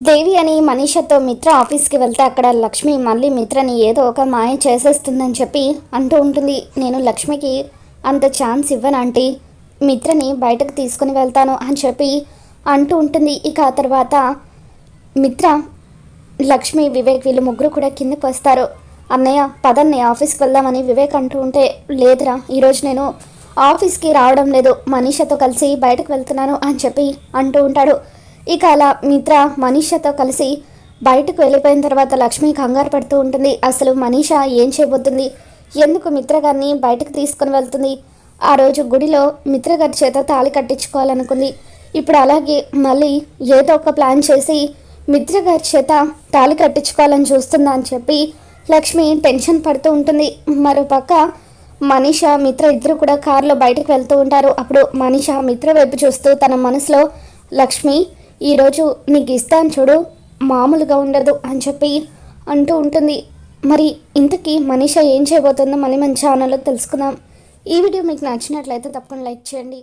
దేవి అని మనీషతో మిత్ర ఆఫీస్కి వెళ్తే అక్కడ లక్ష్మి మళ్ళీ మిత్రని ఏదో ఒక మాయ చేసేస్తుందని చెప్పి అంటూ ఉంటుంది. నేను లక్ష్మికి అంత ఛాన్స్ ఇవ్వను ఆంటీ. మిత్రని బయటకు తీసుకుని వెళ్తాను అని చెప్పి అంటూ ఉంటుంది. ఇక ఆ తర్వాత మిత్ర లక్ష్మి వివేక్ వీళ్ళు ముగ్గురు కూడా కిందకి వస్తారు. అన్నయ్య పదన్నయ్య ఆఫీస్కి వెళ్దామని వివేక్ అంటూ ఉంటే లేదురా ఈరోజు నేను ఆఫీస్కి రావడం లేదు. మనీషతో కలిసి బయటకు వెళ్తున్నాను అని చెప్పి అంటూ ఉంటాడు. ఇక అలా మిత్ర మనీషతో కలిసి బయటకు వెళ్ళిపోయిన తర్వాత లక్ష్మి కంగారు పడుతూ ఉంటుంది. అసలు మనీష ఏం చేయబోతుంది? ఎందుకు మిత్రగారిని బయటకు తీసుకుని వెళ్తుంది? ఆ రోజు గుడిలో మిత్రగారి చేత తాళి కట్టించుకోవాలనుకుంది. ఇప్పుడు అలాగే మళ్ళీ ఏదో ఒక ప్లాన్ చేసి మిత్ర గారి చేత తాళి కట్టించుకోవాలని చూస్తుందా అని చెప్పి లక్ష్మి టెన్షన్ పడుతూ ఉంటుంది. మరోపక్క మనీష మిత్ర ఇద్దరు కూడా కారులో బయటకు వెళ్తూ ఉంటారు. అప్పుడు మనీష మిత్ర వైపు చూస్తూ తన మనసులో లక్ష్మి ఈరోజు నీకు ఇస్తాను చూడు మామూలుగా ఉండదు అని చెప్పి అంటూ ఉంటుంది. మరి ఇంతకీ మనీష ఏం చేయబోతుందో మళ్ళీ మన ఛానల్లో తెలుసుకుందాం. ఈ వీడియో మీకు నచ్చినట్లయితే తప్పకుండా లైక్ చేయండి.